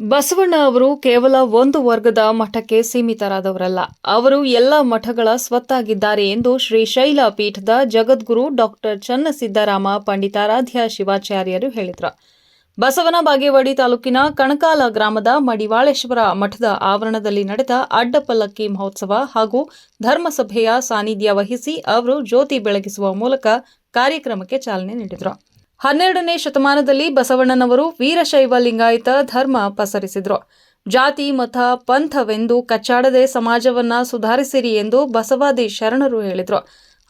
ಬಸವಣ್ಣ ಅವರು ಕೇವಲ ಒಂದು ವರ್ಗದ ಮಠಕ್ಕೆ ಸೀಮಿತರಾದವರಲ್ಲ. ಅವರು ಎಲ್ಲ ಮಠಗಳ ಸ್ವತ್ತಾಗಿದ್ದಾರೆ ಎಂದು ಶ್ರೀ ಶೈಲ ಪೀಠದ ಜಗದ್ಗುರು ಡಾಕ್ಟರ್ ಚನ್ನಸಿದ್ದರಾಮ ಪಂಡಿತಾರಾಧ್ಯ ಶಿವಾಚಾರ್ಯರು ಹೇಳಿದರು. ಬಸವನ ಬಾಗೇವಾಡಿ ತಾಲೂಕಿನ ಕಣಕಾಲ ಗ್ರಾಮದ ಮಡಿವಾಳೇಶ್ವರ ಮಠದ ಆವರಣದಲ್ಲಿ ನಡೆದ ಅಡ್ಡಪಲ್ಲಕ್ಕಿ ಮಹೋತ್ಸವ ಹಾಗೂ ಧರ್ಮಸಭೆಯ ಸಾನ್ನಿಧ್ಯ ವಹಿಸಿ ಅವರು ಜ್ಯೋತಿ ಬೆಳಗಿಸುವ ಮೂಲಕ ಕಾರ್ಯಕ್ರಮಕ್ಕೆ ಚಾಲನೆ ನೀಡಿದರು. ಹನ್ನೆರಡನೇ ಶತಮಾನದಲ್ಲಿ ಬಸವಣ್ಣನವರು ವೀರಶೈವ ಲಿಂಗಾಯತ ಧರ್ಮ ಪಸರಿಸಿದ್ರು. ಜಾತಿ, ಮತ, ಪಂಥವೆಂದು ಕಚ್ಚಾಡದೆ ಸಮಾಜವನ್ನ ಸುಧಾರಿಸಿರಿ ಎಂದು ಬಸವಾದಿ ಶರಣರು ಹೇಳಿದ್ರು.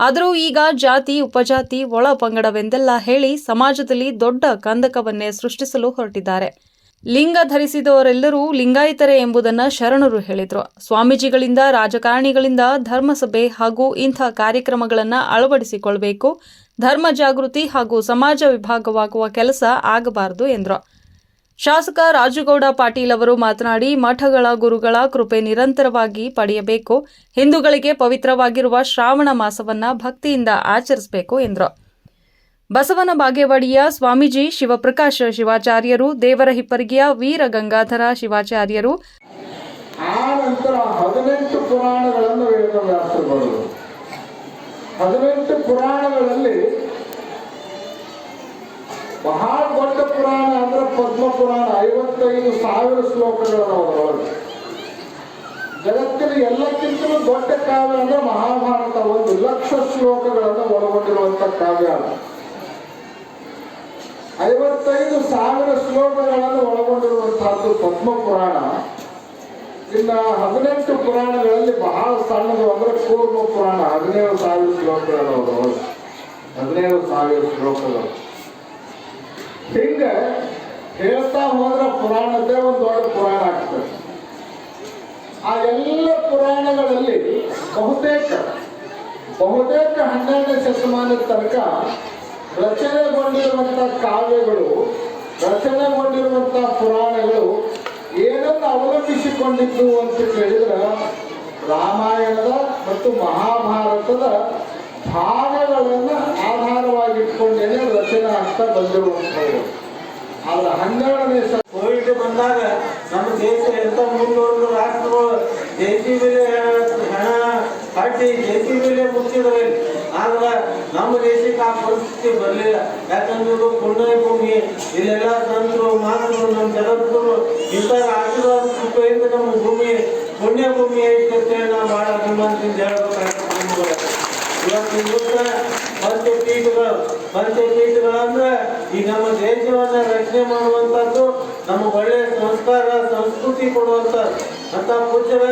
ಆದರೂ ಈಗ ಜಾತಿ, ಉಪಜಾತಿ ಒಳ ಪಂಗಡವೆಂದೆಲ್ಲ ಹೇಳಿ ಸಮಾಜದಲ್ಲಿ ದೊಡ್ಡ ಕಂದಕವನ್ನೇ ಸೃಷ್ಟಿಸಲು ಹೊರಟಿದ್ದಾರೆ. ಲಿಂಗ ಧರಿಸಿದವರೆಲ್ಲರೂ ಲಿಂಗಾಯಿತರೆ ಎಂಬುದನ್ನ ಶರಣರು ಹೇಳಿದ್ರು. ಸ್ವಾಮೀಜಿಗಳಿಂದ, ರಾಜಕಾರಣಿಗಳಿಂದ, ಧರ್ಮಸಭೆ ಹಾಗೂ ಇಂಥ ಕಾರ್ಯಕ್ರಮಗಳನ್ನು ಅಳವಡಿಸಿಕೊಳ್ಬೇಕು. ಧರ್ಮ ಜಾಗೃತಿ ಹಾಗೂ ಸಮಾಜ ವಿಭಾಗವಾಗುವ ಕೆಲಸ ಆಗಬಾರದು ಎಂದರು. ಶಾಸಕ ರಾಜುಗೌಡ ಪಾಟೀಲ್ ಅವರು ಮಾತನಾಡಿ, ಮಠಗಳ ಗುರುಗಳ ಕೃಪೆ ನಿರಂತರವಾಗಿ ಪಡೆಯಬೇಕು. ಹಿಂದೂಗಳಿಗೆ ಪವಿತ್ರವಾಗಿರುವ ಶ್ರಾವಣ ಮಾಸವನ್ನ ಭಕ್ತಿಯಿಂದ ಆಚರಿಸಬೇಕು ಎಂದರು. ಬಸವನ ಬಾಗೇವಾಡಿಯ ಸ್ವಾಮೀಜಿ ಶಿವಪ್ರಕಾಶ ಶಿವಾಚಾರ್ಯರು, ದೇವರ ಹಿಪ್ಪರಿಗೆಯ ವೀರ ಗಂಗಾಧರ ಶಿವಾಚಾರ್ಯರು ಆ ನಂತರ ಹದಿನೆಂಟು ಪುರಾಣಗಳನ್ನು ಹದಿನೆಂಟು ಪುರಾಣಗಳಲ್ಲಿ ಬಹಳ ದೊಡ್ಡ ಪುರಾಣ ಅಂದ್ರೆ ಪದ್ಮ ಪುರಾಣ, ಐವತ್ತೈದು ಸಾವಿರ ಅದರೊಳಗೆ ಜಗತ್ತಿನ ಎಲ್ಲಕ್ಕಿಂತಲೂ ದೊಡ್ಡ ಕಾವ್ಯ ಅಂದ್ರೆ ಮಹಾಭಾರತ, ಒಂದು ಲಕ್ಷ ಶ್ಲೋಕಗಳನ್ನು ಒಳಗೊಂಡಿರುವಂತ ಕಾವ್ಯ ಅದು. ಐವತ್ತೈದು ಸಾವಿರ ಶ್ಲೋಕಗಳನ್ನು ಒಳಗೊಂಡಿರುವಂತಹದ್ದು ಪದ್ಮ ಪುರಾಣ. ಇನ್ನ ಹದಿನೆಂಟು ಪುರಾಣಗಳಲ್ಲಿ ಬಹಳ ಸಣ್ಣದು ಅಂದ್ರೆ ಕೂರ್ಮ ಪುರಾಣ, ಹದಿನೇಳು ಸಾವಿರ ಶ್ಲೋಕಗಳು ಹದಿನೇಳು ಸಾವಿರ ಶ್ಲೋಕಗಳು. ಹಿಂಗ ಹೇಳ್ತಾ ಹೋದ್ರೆ ಪುರಾಣದ್ದೇ ಒಂದು ದೊಡ್ಡ ಪುರಾಣ ಆಗ್ತದೆ. ಆ ಎಲ್ಲ ಪುರಾಣಗಳಲ್ಲಿ ಬಹುತೇಕ ಬಹುತೇಕ ಹನ್ನೆರಡನೇ ಶತಮಾನದ ತನಕ ರಚನೆಗೊಂಡಿರುವಂತ ಕಾವ್ಯಗಳು ರಚನೆಗೊಂಡಿರುವಂತ ಪುರಾಣಗಳು ಏನನ್ನು ಅವಲಂಬಿಸಿಕೊಂಡಿದ್ದು ಅಂತ ಕೇಳಿದ್ರೆ ರಾಮಾಯಣದ ಮತ್ತು ಮಹಾಭಾರತದ ಭಾಗಗಳನ್ನು ಆಧಾರವಾಗಿಟ್ಕೊಂಡೇನೆ ರಚನೆ ಆಗ್ತಾ ಬಂದಿರುವಂಥದ್ದು. ಆದ್ರೆ ಹನ್ನೆರಡನೇ ಕೋವಿಡ್ ಬಂದಾಗ ನಮ್ಮ ದೇಶ ಎಂತ ಮುಂದುವರೆದ ರಾಷ್ಟ್ರಗಳು ದೇಶಿ ಹಣ ಕಟ್ಟಿ ಪಿ ಮೇಲೆ ಮುಚ್ಚಿದ್ರೆ ಆದ್ರೆ ನಮ್ಮ ದೇಶಕ್ಕೆ ಆ ಪರಿಸ್ಥಿತಿ ಬರಲಿಲ್ಲ. ಯಾಕಂದ್ರೆ ಪುಣ್ಯ ಭೂಮಿ ಇಲ್ಲೆಲ್ಲ ಸಂತರು, ಮಾನವರು, ನಮ್ಮ ಜಗದ್ಗುರು ಇಂಥರ ಆಶೀರ್ವಾದ ಕೃಪೆಯಿಂದ ನಮ್ಮ ಭೂಮಿ ಪುಣ್ಯ ಭೂಮಿ ಐತೆ ನಾವು ಭಾಳ ಅಭಿಮಾನದಿಂದ ಹೇಳ್ಬೇಕಾಗ್ತದೆ ಇವತ್ತು ಪಂಚಪೀಠಗಳು ಪಂಚಪೀಠಗಳಂದ್ರೆ ಈ ನಮ್ಮ ದೇಶವನ್ನ ರಕ್ಷಣೆ ಮಾಡುವಂತದ್ದು ನಮ್ಮ ಒಳ್ಳೆಯ ಸಂಸ್ಕಾರ, ಸಂಸ್ಕೃತಿ ಕೊಡುವಂತ ಅಂತ ಪೂಜ್ಯರ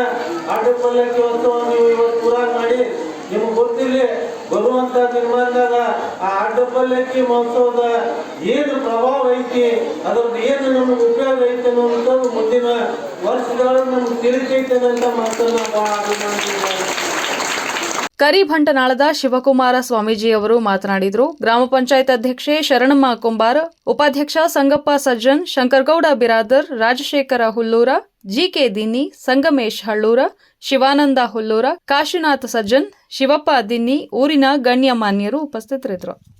ಆಟಪಲ್ಲಕ್ಕಿ ಉತ್ಸವ ನೀವು ಇವತ್ತು ಪೂರ ಮಾಡಿ, ನಿಮ್ಗೆ ಗೊತ್ತಿಲ್ಲ ಬರುವಂತ ದಿನಮಾನದಾಗ ಆ ಅಡ್ಡಪಲ್ಲಕ್ಕಿ ಮಹೋತ್ಸವದ ಏನು ಪ್ರಭಾವ ಐತಿ, ಅದ್ರದ್ದು ಏನು ನಮ್ಗೆ ಉಪಯೋಗ ಐತಿ ಅನ್ನುವಂಥದ್ದು ಮುಂದಿನ ವರ್ಷದೊಳಗೆ ನಮ್ಗೆ ತಿಳಿತೈತೆ ಅಂತ ಮಾತನ್ನ ಕರಿಭಂಟನಾಳದ ಶಿವಕುಮಾರ ಸ್ವಾಮೀಜಿಯವರು ಮಾತನಾಡಿದರು. ಗ್ರಾಮ ಪಂಚಾಯತ್ ಅಧ್ಯಕ್ಷೆ ಶರಣಮ್ಮ ಕುಂಬಾರ, ಉಪಾಧ್ಯಕ್ಷ ಸಂಗಪ್ಪ ಸಜ್ಜನ್, ಶಂಕರಗೌಡ ಬಿರಾದರ್, ರಾಜಶೇಖರ ಹುಲ್ಲೂರ, ಜಿಕೆ ದಿನ್ನಿ, ಸಂಗಮೇಶ್ ಹಳ್ಳೂರ, ಶಿವಾನಂದ ಹುಲ್ಲೂರ, ಕಾಶಿನಾಥ್ ಸಜ್ಜನ್, ಶಿವಪ್ಪ ದಿನ್ನಿ, ಊರಿನ ಗಣ್ಯಮಾನ್ಯರು ಉಪಸ್ಥಿತರಿದ್ದರು.